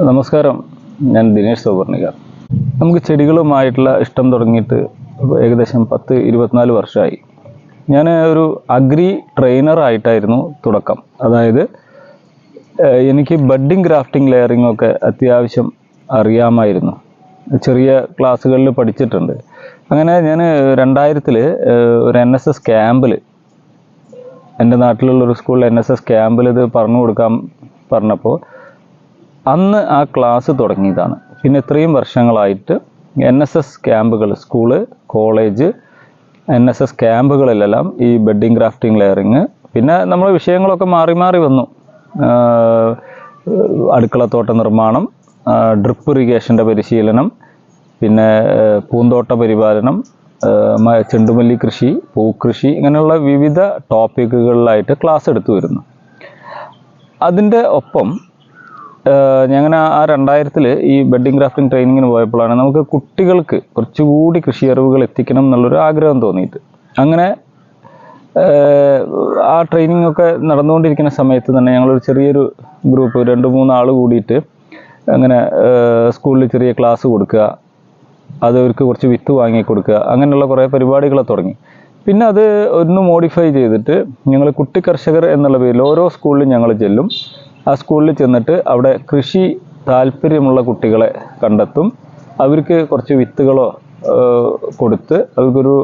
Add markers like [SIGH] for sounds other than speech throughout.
നമസ്കാരം. ഞാൻ ദിനേഷ് സുവർണിക നമുക്ക് ചെടികളുമായിട്ടുള്ള ഇഷ്ടം തുടങ്ങിയിട്ട് ഏകദേശം പത്ത് ഇരുപത്തിനാല് വർഷമായി. ഞാൻ ഒരു അഗ്രി ട്രെയിനറായിട്ടായിരുന്നു തുടക്കം. അതായത് എനിക്ക് ബഡ്ഡിങ് ഗ്രാഫ്റ്റിംഗ് ലെയറിംഗ് ഒക്കെ അത്യാവശ്യം അറിയാമായിരുന്നു. ചെറിയ ക്ലാസ്സുകളിൽ പഠിച്ചിട്ടുണ്ട്. അങ്ങനെ ഞാൻ രണ്ടായിരത്തിൽ ഒരു എൻ എസ് എസ് ക്യാമ്പിൽ എന്റെ നാട്ടിലുള്ള ഒരു സ്കൂളിൽ എൻ എസ് എസ് ക്യാമ്പിൽ ഇത് പറഞ്ഞു കൊടുക്കാൻ പറഞ്ഞപ്പോൾ അന്ന് ആ ക്ലാസ് തുടങ്ങിയതാണ്. പിന്നെ ഇത്രയും വർഷങ്ങളായിട്ട് എൻ എസ് എസ് ക്യാമ്പുകൾ school college N S S ക്യാമ്പുകളിലെല്ലാം ഈ ബെഡിങ് ക്രാഫ്റ്റിംഗ് ലെയറിങ് പിന്നെ നമ്മൾ വിഷയങ്ങളൊക്കെ മാറി മാറി വന്നു. അടുക്കളത്തോട്ട നിർമ്മാണം ഡ്രിപ്പ് ഇറിഗേഷന്റെ പരിശീലനം പിന്നെ പൂന്തോട്ട പരിപാലനം ചെണ്ടുമല്ലി കൃഷി പൂക്കൃഷി ഇങ്ങനെയുള്ള വിവിധ ടോപ്പിക്കുകളിലായിട്ട് ക്ലാസ് എടുത്തു വരുന്നു. അതിന്റെ ഒപ്പം ഞങ്ങൾ ആ രണ്ടായിരത്തിൽ ഈ ബെഡിങ് ക്രാഫ്റ്റിംഗ് ട്രെയിനിങ്ങിന് പോയപ്പോഴാണ് നമുക്ക് കുട്ടികൾക്ക് കുറച്ചുകൂടി കൃഷി അറിവുകൾ എത്തിക്കണം എന്നുള്ളൊരു ആഗ്രഹം തോന്നിയിട്ട് അങ്ങനെ ആ ട്രെയിനിങ് ഒക്കെ നടന്നുകൊണ്ടിരിക്കുന്ന സമയത്ത് തന്നെ ഞങ്ങളൊരു ചെറിയൊരു ഗ്രൂപ്പ് രണ്ട് മൂന്ന് ആൾ കൂടിയിട്ട് അങ്ങനെ സ്കൂളിൽ ചെറിയ ക്ലാസ് കൊടുക്കുക അത് അവർക്ക് കുറച്ച് വിത്ത് വാങ്ങി കൊടുക്കുക അങ്ങനെയുള്ള കുറേ പരിപാടികൾ തുടങ്ങി. പിന്നെ അത് ഒന്ന് മോഡിഫൈ ചെയ്തിട്ട് ഞങ്ങൾ കുട്ടി കർഷകർ എന്നുള്ള പേരിൽ ഓരോ സ്കൂളിലും ഞങ്ങൾ ചെല്ലും. ആ സ്കൂളിൽ ചെന്നിട്ട് അവിടെ കൃഷി താല്പര്യമുള്ള കുട്ടികളെ കണ്ടെത്തും. അവർക്ക് കുറച്ച് വിത്തുകളോ കൊടുത്ത് അവർക്കൊരു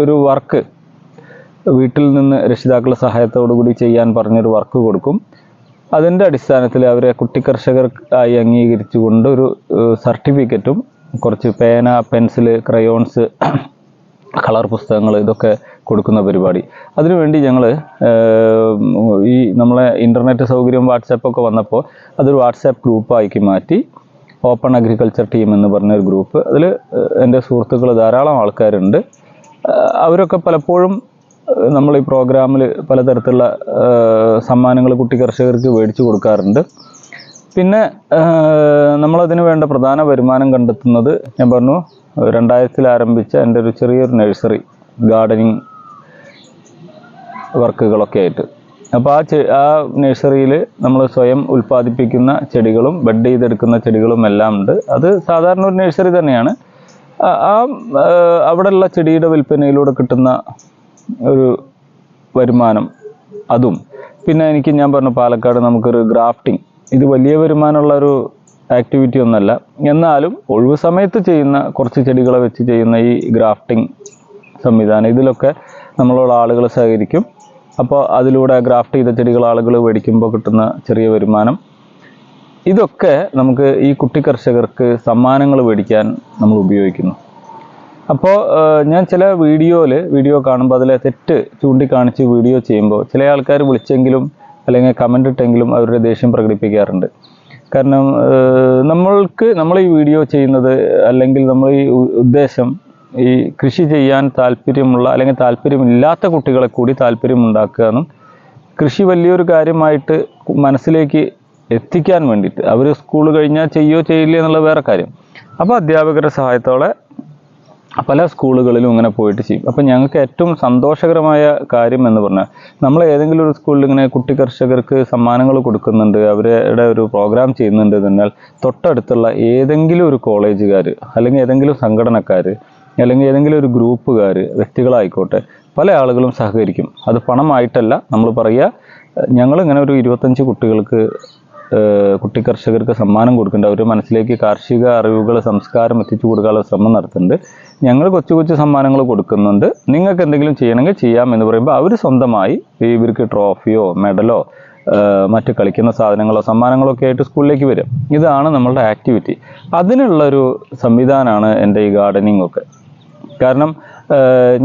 ഒരു വർക്ക് വീട്ടിൽ നിന്ന് രക്ഷിതാക്കളുടെ സഹായത്തോടു കൂടി ചെയ്യാൻ പറഞ്ഞൊരു വർക്ക് കൊടുക്കും. അതിന്റെ അടിസ്ഥാനത്തിൽ അവരെ കുട്ടി കർഷകർക്കായി അംഗീകരിച്ചുകൊണ്ട് ഒരു സർട്ടിഫിക്കറ്റും കുറച്ച് പേന പെൻസിൽ ക്രയോൺസ് കളർ പുസ്തകങ്ങൾ ഇതൊക്കെ കൊടുക്കുന്ന പരിപാടി. അതിനുവേണ്ടി ഞങ്ങൾ ഈ നമ്മളെ ഇന്റർനെറ്റ് സൗകര്യം വാട്സാപ്പൊക്കെ വന്നപ്പോൾ അതൊരു വാട്സാപ്പ് ഗ്രൂപ്പാക്കി മാറ്റി ഓപ്പൺ അഗ്രികൾച്ചർ ടീം എന്ന് പറഞ്ഞൊരു ഗ്രൂപ്പ്. അതിൽ എന്റെ സുഹൃത്തുക്കൾ ധാരാളം ആൾക്കാരുണ്ട്. അവരൊക്കെ പലപ്പോഴും നമ്മൾ ഈ പ്രോഗ്രാമിൽ പലതരത്തിലുള്ള സമ്മാനങ്ങൾ കുട്ടി കർഷകർക്ക് മേടിച്ചു കൊടുക്കാറുണ്ട്. പിന്നെ നമ്മളതിന് വേണ്ട പ്രധാന വരുമാനം കണ്ടെത്തുന്നത് ഞാൻ പറഞ്ഞു രണ്ടായിരത്തിൽ ആരംഭിച്ച എന്റെ ഒരു ചെറിയൊരു നഴ്സറി ഗാർഡനിങ് വർക്കുകളൊക്കെ ആയിട്ട്. അപ്പോൾ ആ ചെ ആ നഴ്സറിയിൽ നമ്മൾ സ്വയം ഉൽപ്പാദിപ്പിക്കുന്ന ചെടികളും ബെഡ് ചെയ്തെടുക്കുന്ന ചെടികളും എല്ലാം ഉണ്ട്. അത് സാധാരണ ഒരു നഴ്സറി തന്നെയാണ്. ആ- അവിടെയുള്ള ചെടിയുടെ വിൽപ്പനയിലൂടെ കിട്ടുന്ന ഒരു വരുമാനം അതും. പിന്നെ എനിക്ക് ഞാൻ പറഞ്ഞു പാലക്കാട് നമുക്കൊരു ഗ്രാഫ്റ്റിംഗ്. ഇത് വലിയ വരുമാനമുള്ള ഒരു ആക്ടിവിറ്റി ഒന്നല്ല. എന്നാലും ഒഴിവ് സമയത്ത് ചെയ്യുന്ന കുറച്ച് ചെടികളെ വെച്ച് ചെയ്യുന്ന ഈ ഗ്രാഫ്റ്റിംഗ് സംവിധാനം ഇതിലൊക്കെ നമ്മളുള്ള ആളുകൾ സഹകരിക്കും. അപ്പോൾ അതിലൂടെ ഗ്രാഫ്റ്റ് ചെയ്ത ചെടികൾ ആളുകൾ മേടിക്കുമ്പോൾ കിട്ടുന്ന ചെറിയ വരുമാനം. ഇതൊക്കെ നമുക്ക് ഈ കുട്ടി കർഷകർക്ക് സമ്മാനങ്ങൾ മേടിക്കാൻ നമ്മൾ ഉപയോഗിക്കുന്നു. അപ്പോൾ ഞാൻ ചില വീഡിയോയിൽ വീഡിയോ കാണുമ്പോൾ അതിലെ തെറ്റ് ചൂണ്ടിക്കാണിച്ച് വീഡിയോ ചെയ്യുമ്പോൾ ചില ആൾക്കാർ വിളിച്ചെങ്കിലും അല്ലെങ്കിൽ കമന്റ് ഇട്ടെങ്കിലും അവരുടെ ദേഷ്യം പ്രകടിപ്പിക്കാറുണ്ട്. കാരണം നമ്മൾക്ക് നമ്മൾ ഈ വീഡിയോ ചെയ്യുന്നത് അല്ലെങ്കിൽ നമ്മൾ ഈ ഉദ്ദേശം ഈ കൃഷി ചെയ്യാൻ താല്പര്യമുള്ള അല്ലെങ്കിൽ താല്പര്യമില്ലാത്ത കുട്ടികളെ കൂടി താല്പര്യമുണ്ടാക്കുക എന്നും കൃഷി വലിയൊരു കാര്യമായിട്ട് മനസ്സിലേക്ക് എത്തിക്കാൻ വേണ്ടിയിട്ട്. അവർ സ്കൂൾ കഴിഞ്ഞാൽ ചെയ്യോ ചെയ്യില്ല എന്നുള്ള വേറെ കാര്യം. അപ്പോൾ അധ്യാപകരുടെ സഹായത്തോടെ പല സ്കൂളുകളിലും ഇങ്ങനെ പോയിട്ട് ചെയ്യും. അപ്പോൾ ഞങ്ങൾക്ക് ഏറ്റവും സന്തോഷകരമായ കാര്യം എന്ന് പറഞ്ഞാൽ നമ്മൾ ഏതെങ്കിലും ഒരു സ്കൂളിൽ ഇങ്ങനെ കുട്ടി കർഷകർക്ക് സമ്മാനങ്ങൾ കൊടുക്കുന്നുണ്ട് അവരുടെ ഒരു പ്രോഗ്രാം ചെയ്യുന്നുണ്ട് എന്നാൽ തൊട്ടടുത്തുള്ള ഏതെങ്കിലും ഒരു കോളേജുകാർ അല്ലെങ്കിൽ ഏതെങ്കിലും സംഘടനക്കാർ അല്ലെങ്കിൽ ഏതെങ്കിലും ഒരു ഗ്രൂപ്പുകാർ വ്യക്തികളായിക്കോട്ടെ പല ആളുകളും സഹകരിക്കും. അത് പണമായിട്ടല്ല നമ്മൾ പറയുക ഞങ്ങളിങ്ങനെ ഒരു ഇരുപത്തഞ്ച് കുട്ടികൾക്ക് കുട്ടി കർഷകർക്ക് സമ്മാനം കൊടുക്കുന്നുണ്ട്. അവർ മനസ്സിലേക്ക് കാർഷിക അറിവുകൾ സംസ്കാരം എത്തിച്ചു കൊടുക്കാനുള്ള ശ്രമം നടത്തുന്നുണ്ട്. ഞങ്ങൾ കൊച്ചു കൊച്ചു സമ്മാനങ്ങൾ കൊടുക്കുന്നുണ്ട്. നിങ്ങൾക്ക് എന്തെങ്കിലും ചെയ്യണമെങ്കിൽ ചെയ്യാം എന്ന് പറയുമ്പോൾ അവർ സ്വന്തമായി ഇവർക്ക് ട്രോഫിയോ മെഡലോ മറ്റ് കളിക്കുന്ന സാധനങ്ങളോ സമ്മാനങ്ങളോ ഒക്കെ ആയിട്ട് സ്കൂളിലേക്ക് വരും. ഇതാണ് നമ്മളുടെ ആക്ടിവിറ്റി. അതിനുള്ളൊരു സംവിധാനമാണ് എന്റെ ഈ ഗാർഡനിങ് ഒക്കെ കാരണം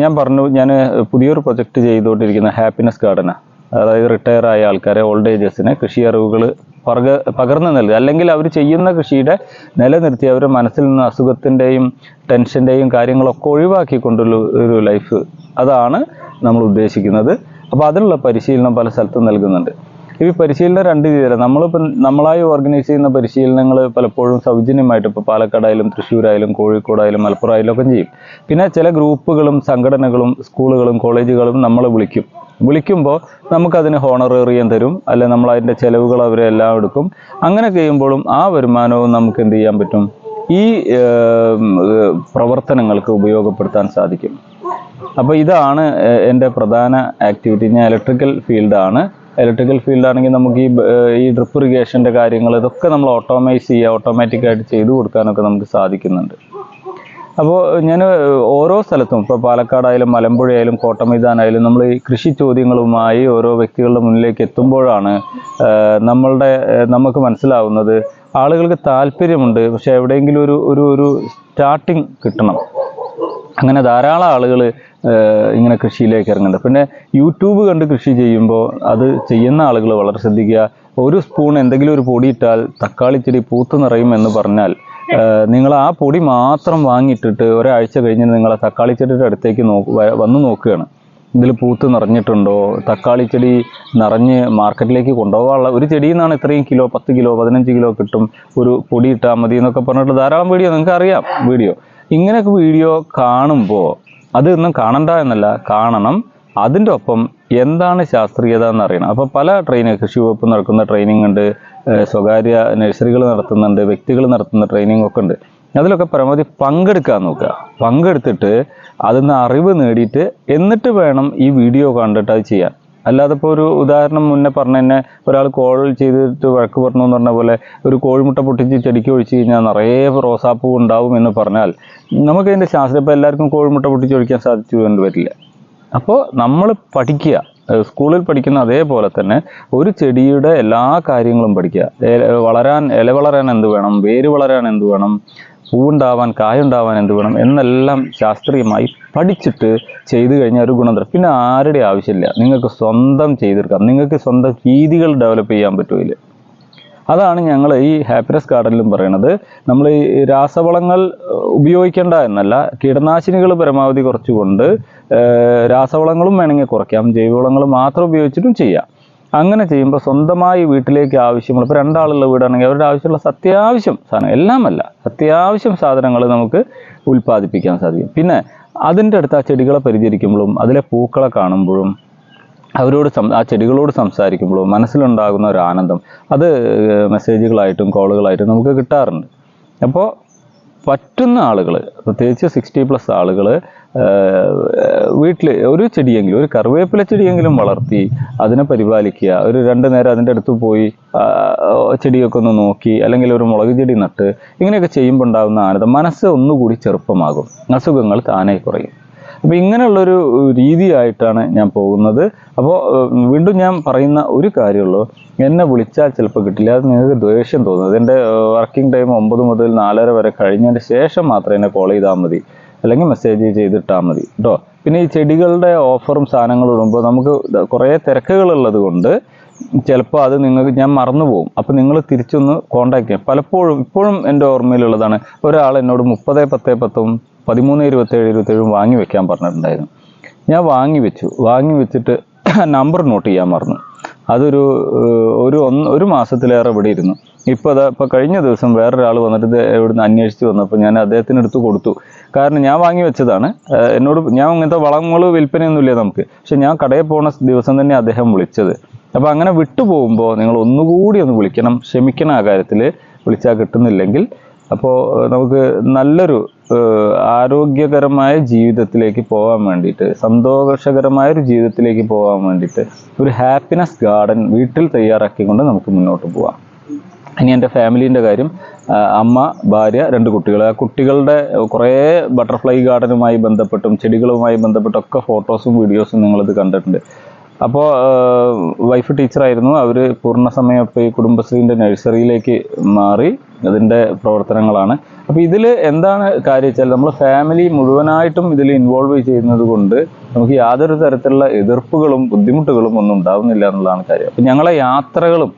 ഞാൻ പറഞ്ഞു ഞാൻ പുതിയൊരു പ്രൊജക്റ്റ് ചെയ്തുകൊണ്ടിരിക്കുന്ന ഹാപ്പിനെസ് ഗാർഡനാണ് അതായത് റിട്ടയർ ആയ ആൾക്കാരെ ഓൾഡ് ഏജസിന് കൃഷി അറിവുകൾ പകർ പകർന്നു നൽകുക. അല്ലെങ്കിൽ അവർ ചെയ്യുന്ന കൃഷിയുടെ നിലനിർത്തി അവരുടെ മനസ്സിൽ നിന്ന് അസുഖത്തിന്റെയും ടെൻഷന്റെയും കാര്യങ്ങളൊക്കെ ഒഴിവാക്കിക്കൊണ്ടുള്ള ഒരു ലൈഫ് അതാണ് നമ്മൾ ഉദ്ദേശിക്കുന്നത്. അപ്പോൾ അതിനുള്ള പരിശീലനം പല സ്ഥലത്തും നൽകുന്നുണ്ട്. ഈ പരിശീലനം രണ്ട് രീതിയിലാണ് നമ്മളിപ്പം നമ്മളായി ഓർഗനൈസ് ചെയ്യുന്ന പരിശീലനങ്ങൾ പലപ്പോഴും സൗജന്യമായിട്ട് ഇപ്പോൾ പാലക്കാടായാലും തൃശ്ശൂരായാലും കോഴിക്കോടായാലും മലപ്പുറം ആയാലും ഒക്കെ ചെയ്യും. പിന്നെ ചില ഗ്രൂപ്പുകളും സംഘടനകളും സ്കൂളുകളും കോളേജുകളും നമ്മളെ വിളിക്കും. വിളിക്കുമ്പോൾ നമുക്കതിന് ഹോണറേറിയം തരും. അല്ലെ നമ്മൾ അതിന്റെ ചിലവുകൾ അവരെല്ലാം എടുക്കും. അങ്ങനെ ചെയ്യുമ്പോഴും ആ വരുമാനവും നമുക്ക് എന്ത് ചെയ്യാൻ പറ്റും? ഈ പ്രവർത്തനങ്ങൾക്ക് ഉപയോഗപ്പെടുത്താൻ സാധിക്കും. അപ്പോൾ ഇതാണ് എന്റെ പ്രധാന ആക്ടിവിറ്റി ഞാൻ ഇലക്ട്രിക്കൽ ഫീൽഡാണ് ഇലക്ട്രിക്കൽ ഫീൽഡാണെങ്കിൽ നമുക്ക് ഈ ഈ ഡ്രിപ്പ് ഇറിഗേഷന്റെ കാര്യങ്ങൾ ഇതൊക്കെ നമ്മൾ ഓട്ടോമൈസ് ചെയ്യുക ഓട്ടോമാറ്റിക്കായിട്ട് ചെയ്തു കൊടുക്കാനൊക്കെ നമുക്ക് സാധിക്കുന്നുണ്ട്. അപ്പോൾ ഞാൻ ഓരോ സ്ഥലത്തും ഇപ്പോൾ പാലക്കാടായാലും മലമ്പുഴയായാലും കോട്ടമൈതാനായാലും നമ്മൾ ഈ കൃഷി ചോദ്യങ്ങളുമായി ഓരോ വ്യക്തികളുടെ മുന്നിലേക്ക് എത്തുമ്പോഴാണ് നമ്മളുടെ നമുക്ക് മനസ്സിലാവുന്നത് ആളുകൾക്ക് താല്പര്യമുണ്ട് പക്ഷേ എവിടെയെങ്കിലും ഒരു ഒരു ഒരു സ്റ്റാർട്ടിങ് കിട്ടണം. അങ്ങനെ ധാരാളം ആളുകൾ ഇങ്ങനെ കൃഷിയിലേക്ക് ഇറങ്ങുന്നുണ്ട്. പിന്നെ യൂട്യൂബ് കണ്ട് കൃഷി ചെയ്യുമ്പോൾ അത് ചെയ്യുന്ന ആളുകൾ വളരെ ശ്രദ്ധിക്കുക. ഒരു സ്പൂൺ എന്തെങ്കിലും ഒരു പൊടി ഇട്ടാൽ തക്കാളി ചെടി പൂത്ത് നിറയും എന്ന് പറഞ്ഞാൽ നിങ്ങൾ ആ പൊടി മാത്രം വാങ്ങിയിട്ടിട്ട് ഒരാഴ്ച കഴിഞ്ഞ് നിങ്ങൾ ആ തക്കാളി ചെടിയുടെ അടുത്തേക്ക് നോക്ക് വന്ന് നോക്കുകയാണ്. ഇതിൽ പൂത്ത് നിറഞ്ഞിട്ടുണ്ടോ? തക്കാളി ചെടി നിറഞ്ഞ് മാർക്കറ്റിലേക്ക് കൊണ്ടുപോകാനുള്ള ഒരു ചെടിയിൽ നിന്നാണ് ഇത്രയും കിലോ പത്ത് കിലോ പതിനഞ്ച് കിലോ കിട്ടും. ഒരു പൊടി ഇട്ടാൽ മതി എന്നൊക്കെ പറഞ്ഞിട്ട് ധാരാളം വീഡിയോ നിങ്ങൾക്ക് അറിയാം വീഡിയോ. ഇങ്ങനെയൊക്കെ വീഡിയോ കാണുമ്പോൾ അതൊന്നും കാണണ്ട എന്നല്ല കാണണം. അതിന്റെ ഒപ്പം എന്താണ് ശാസ്ത്രീയത എന്ന് അറിയണം. അപ്പോൾ പല ട്രെയിനിങ് കൃഷി വകുപ്പ് നടക്കുന്ന ട്രെയിനിങ് ഉണ്ട് സ്വകാര്യ നഴ്സറികൾ നടത്തുന്നുണ്ട് വ്യക്തികൾ നടത്തുന്ന ട്രെയിനിങ് ഒക്കെ ഉണ്ട്. അതിലൊക്കെ പരമാവധി പങ്കെടുക്കാൻ നോക്കുക. പങ്കെടുത്തിട്ട് അതിൽ നിന്ന് അറിവ് നേടിയിട്ട് എന്നിട്ട് വേണം ഈ വീഡിയോ കണ്ടിട്ട് അത് ചെയ്യാൻ. അല്ലാതെ ഇപ്പോൾ ഒരു ഉദാഹരണം മുന്നേ പറഞ്ഞ തന്നെ ഒരാൾ കോൾ ചെയ്തിട്ട് വഴക്ക് പറഞ്ഞു എന്ന് പറഞ്ഞ പോലെ ഒരു കോഴിമുട്ട പൊട്ടിച്ച് ചെടിക്ക് ഒഴിച്ച് കഴിഞ്ഞാൽ നിറയെ റോസാപ്പൂ ഉണ്ടാവും എന്ന് പറഞ്ഞാൽ നമുക്ക് അതിന്റെ ശാസ്ത്രം ഇപ്പോൾ എല്ലാവർക്കും കോഴിമുട്ട പൊട്ടിച്ച് ഒഴിക്കാൻ സാധിച്ചു എന്ന് വരില്ല. അപ്പോൾ നമ്മൾ പഠിക്കുക സ്കൂളിൽ പഠിക്കുന്ന അതേപോലെ തന്നെ ഒരു ചെടിയുടെ എല്ലാ കാര്യങ്ങളും പഠിക്കുക. വളരാൻ ഇല വളരാൻ എന്ത് വേണം വേര് വളരാൻ എന്ത് വേണം പൂവുണ്ടാവാൻ കായുണ്ടാവാൻ എന്ത് വേണം എന്നെല്ലാം ശാസ്ത്രീയമായി പഠിച്ചിട്ട് ചെയ്തു കഴിഞ്ഞാൽ ഒരു ഗുണം തരും. പിന്നെ ആരുടെ ആവശ്യമില്ല. നിങ്ങൾക്ക് സ്വന്തം ചെയ്തെടുക്കാം. നിങ്ങൾക്ക് സ്വന്തം രീതികൾ ഡെവലപ്പ് ചെയ്യാൻ പറ്റുമില്ല അതാണ് ഞങ്ങൾ ഈ ഹാപ്പിനെസ് ഗാർഡനിലും പറയണത്. നമ്മൾ ഈ രാസവളങ്ങൾ ഉപയോഗിക്കേണ്ട എന്നല്ല. കീടനാശിനികൾ പരമാവധി കുറച്ചുകൊണ്ട് രാസവളങ്ങളും വേണമെങ്കിൽ കുറയ്ക്കാം. ജൈവവളങ്ങൾ മാത്രം ഉപയോഗിച്ചിട്ടും ചെയ്യാം. അങ്ങനെ ചെയ്യുമ്പോൾ സ്വന്തമായി വീട്ടിലേക്ക് ആവശ്യമുള്ള ഇപ്പോൾ രണ്ടാളുള്ള വീടാണെങ്കിൽ അവരുടെ ആവശ്യമുള്ള അത്യാവശ്യം സാധനം എല്ലാമല്ല. അത്യാവശ്യം സാധനങ്ങൾ നമുക്ക് ഉൽപ്പാദിപ്പിക്കാൻ സാധിക്കും. പിന്നെ അതിന്റെ അടുത്ത് ആ ചെടികളെ പരിചരിക്കുമ്പോഴും അതിലെ പൂക്കളെ കാണുമ്പോഴും അവരോട് സം ആ ചെടികളോട് സംസാരിക്കുമ്പോഴും മനസ്സിലുണ്ടാകുന്ന ഒരു ആനന്ദം അത് മെസ്സേജുകളായിട്ടും കോളുകളായിട്ടും നമുക്ക് കിട്ടാറുണ്ട്. അപ്പോൾ പറ്റുന്ന ആളുകൾ പ്രത്യേകിച്ച് സിക്സ്റ്റി പ്ലസ് ആളുകൾ വീട്ടിൽ ഒരു ചെടിയെങ്കിലും ഒരു കറിവേപ്പില ചെടിയെങ്കിലും വളർത്തി അതിനെ പരിപാലിക്കുക. ഒരു രണ്ട് നേരം അതിന്റെ അടുത്ത് പോയി ചെടിയൊക്കെ ഒന്ന് നോക്കി അല്ലെങ്കിൽ ഒരു മുളക് ചെടി നട്ട് ഇങ്ങനെയൊക്കെ ചെയ്യുമ്പോൾ ഉണ്ടാകുന്ന ആനന്ദം. മനസ്സ് ഒന്നുകൂടി ചെറുപ്പമാകും. അസുഖങ്ങൾ താനേ കുറയും. അപ്പോൾ ഇങ്ങനെയുള്ളൊരു രീതിയായിട്ടാണ് ഞാൻ പോകുന്നത്. അപ്പോൾ വീണ്ടും ഞാൻ പറയുന്ന ഒരു കാര്യമുള്ളൂ. എന്നെ വിളിച്ചാൽ ചിലപ്പോൾ കിട്ടില്ല. അത് നിങ്ങൾക്ക് ദേഷ്യം തോന്നുന്നത് എന്റെ വർക്കിംഗ് ടൈം ഒമ്പത് മുതൽ നാലര വരെ കഴിഞ്ഞതിന് ശേഷം മാത്രം എന്നെ കോൾ ചെയ്താൽ മതി. അല്ലെങ്കിൽ മെസ്സേജ് ചെയ്തിട്ടാൽ മതി. കേട്ടോ പിന്നെ ഈ ചെടികളുടെ ഓഫറും സാധനങ്ങളും ഇടുമ്പോൾ നമുക്ക് കുറേ തിരക്കുകളുള്ളത് കൊണ്ട് ചിലപ്പോൾ അത് നിങ്ങൾക്ക് ഞാൻ മറന്നു പോകും. അപ്പോൾ നിങ്ങൾ തിരിച്ചൊന്ന് കോണ്ടാക്ട് ചെയ്യാം. പലപ്പോഴും ഇപ്പോഴും എന്റെ ഓർമ്മയിലുള്ളതാണ്. ഒരാൾ എന്നോട് മുപ്പത് പത്ത് പത്തും പതിമൂന്ന് ഇരുപത്തേഴ് ഇരുപത്തേഴും വാങ്ങി വെക്കാൻ പറഞ്ഞിട്ടുണ്ടായിരുന്നു. ഞാൻ വാങ്ങി വെച്ചു. വാങ്ങി വെച്ചിട്ട് [CLEARS THROAT] നമ്പർ നോട്ട് ചെയ്യാൻ മറന്നു അതൊരു ഒരു ഒന്ന് ഒരു മാസത്തിലേറെ ഇവിടെ ഇരുന്നു. ഇപ്പോൾ അതാ ഇപ്പോൾ കഴിഞ്ഞ ദിവസം വേറൊരാൾ വന്നിട്ട് ഇവിടെ ഇവിടുന്ന് അന്വേഷിച്ച് വന്നപ്പോൾ ഞാൻ അദ്ദേഹത്തിന് എടുത്ത് കൊടുത്തു. കാരണം ഞാൻ വാങ്ങി വെച്ചതാണ്. എന്നോട് ഞാൻ ഇങ്ങനത്തെ വളങ്ങൾ വിൽപ്പനയൊന്നുമില്ല നമുക്ക്. പക്ഷെ ഞാൻ കടയിൽ പോണ ദിവസം തന്നെ അദ്ദേഹം വിളിച്ചത്. അപ്പോൾ അങ്ങനെ വിട്ടു പോകുമ്പോൾ നിങ്ങൾ ഒന്നുകൂടി ഒന്ന് വിളിക്കണം. ക്ഷമിക്കണം ആ കാര്യത്തിൽ വിളിച്ചാൽ കിട്ടുന്നില്ലെങ്കിൽ. അപ്പോൾ നമുക്ക് നല്ലൊരു ആരോഗ്യകരമായ ജീവിതത്തിലേക്ക് പോകാൻ വേണ്ടിയിട്ട് സന്തോഷകരമായ ഒരു ജീവിതത്തിലേക്ക് പോകാൻ വേണ്ടിയിട്ട് ഒരു ഹാപ്പിനെസ് ഗാർഡൻ വീട്ടിൽ തയ്യാറാക്കിക്കൊണ്ട് നമുക്ക് മുന്നോട്ട് പോകാം ഇനി എന്റെ ഫാമിലീന്റെ കാര്യം അമ്മ ഭാര്യ രണ്ട് കുട്ടികൾ. ആ കുട്ടികളുടെ കുറേ ബട്ടർഫ്ലൈ ഗാർഡനുമായി ബന്ധപ്പെട്ടും ചെടികളുമായി ബന്ധപ്പെട്ടൊക്കെ ഫോട്ടോസും വീഡിയോസും നിങ്ങളിത് കണ്ടിട്ടുണ്ട്. അപ്പോൾ വൈഫ് ടീച്ചറായിരുന്നു അവർ പൂർണസമയം ഇപ്പോൾ ഈ കുടുംബശ്രീന്റെ നഴ്സറിയിലേക്ക് മാറി. അതിന്റെ പ്രവർത്തനങ്ങളാണ്. അപ്പോൾ ഇതിൽ എന്താണ് കാര്യം വെച്ചാൽ നമ്മൾ ഫാമിലി മുഴുവനായിട്ടും ഇതിൽ ഇൻവോൾവ് ചെയ്യുന്നത് കൊണ്ട് നമുക്ക് യാതൊരു തരത്തിലുള്ള എതിർപ്പുകളും ബുദ്ധിമുട്ടുകളും ഒന്നും ഉണ്ടാവുന്നില്ല എന്നുള്ളതാണ് കാര്യം. അപ്പം ഞങ്ങളെ യാത്രകളും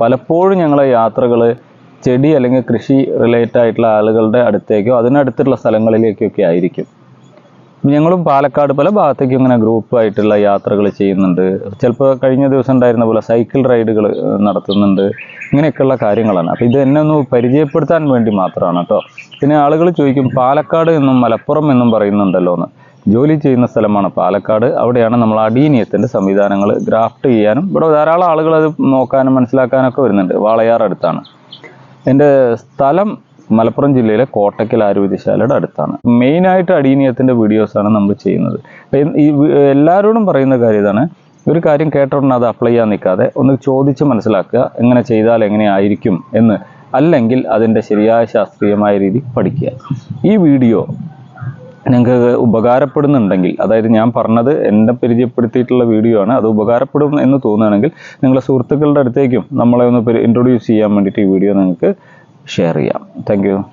പലപ്പോഴും ഞങ്ങളെ യാത്രകൾ ചെടി അല്ലെങ്കിൽ കൃഷി റിലേറ്റഡ് ആയിട്ടുള്ള ആളുകളുടെ അടുത്തേക്കോ അതിനടുത്തുള്ള സ്ഥലങ്ങളിലേക്കൊക്കെ ആയിരിക്കും. ഞങ്ങളും പാലക്കാട് പല ഭാഗത്തേക്കും ഇങ്ങനെ ഗ്രൂപ്പായിട്ടുള്ള യാത്രകൾ ചെയ്യുന്നുണ്ട്. ചിലപ്പോൾ കഴിഞ്ഞ ദിവസം ഉണ്ടായിരുന്ന പോലെ സൈക്കിൾ റൈഡുകൾ നടത്തുന്നുണ്ട്. ഇങ്ങനെയൊക്കെയുള്ള കാര്യങ്ങളാണ്. അപ്പോൾ ഇത് എന്നെ ഒന്ന് പരിചയപ്പെടുത്താൻ വേണ്ടി മാത്രമാണ് കേട്ടോ. പിന്നെ ആളുകൾ ചോദിക്കും പാലക്കാട് എന്നും മലപ്പുറം എന്നും പറയുന്നുണ്ടല്ലോ എന്ന്. ജോലി ചെയ്യുന്ന സ്ഥലമാണ് പാലക്കാട്. അവിടെയാണ് നമ്മൾ അടീനിയത്തിന്റെ സംവിധാനങ്ങൾ ഗ്രാഫ്റ്റ് ചെയ്യാനും ഇവിടെ ധാരാളം ആളുകൾ അത് നോക്കാനും മനസ്സിലാക്കാനൊക്കെ വരുന്നുണ്ട്. വാളയാർ അടുത്താണ്. എന്റെ സ്ഥലം മലപ്പുറം ജില്ലയിലെ കോട്ടക്കൽ ആരോഗ്യശാലയുടെ അടുത്താണ്. മെയിൻ മെയിനായിട്ട് അടീനിയത്തിന്റെ വീഡിയോസാണ് നമ്മൾ ചെയ്യുന്നത്. ഈ എല്ലാവരോടും പറയുന്ന കാര്യം ഇതാണ്. ഒരു കാര്യം കേട്ടോടനെ അത് അപ്ലൈ ചെയ്യാൻ നിൽക്കാതെ ഒന്ന് ചോദിച്ച് മനസ്സിലാക്കുക. എങ്ങനെ ചെയ്താൽ എങ്ങനെയായിരിക്കും എന്ന്. അല്ലെങ്കിൽ അതിന്റെ ശരിയായ ശാസ്ത്രീയമായ രീതി പഠിക്കുക. ഈ വീഡിയോ നിങ്ങൾക്ക് ഉപകാരപ്പെടുന്നുണ്ടെങ്കിൽ അതായത് ഞാൻ പറഞ്ഞത് എന്നെ പരിചയപ്പെടുത്തിയിട്ടുള്ള വീഡിയോ ആണ്. അത് ഉപകാരപ്പെടും എന്ന് തോന്നുകയാണെങ്കിൽ നിങ്ങളുടെ സുഹൃത്തുക്കളുടെ അടുത്തേക്കും നമ്മളെ ഒന്ന് ഇൻട്രൊഡ്യൂസ് ചെയ്യാൻ വേണ്ടിയിട്ട് ഈ വീഡിയോ നിങ്ങൾക്ക് ഷെയർ ചെയ്യാം. താങ്ക്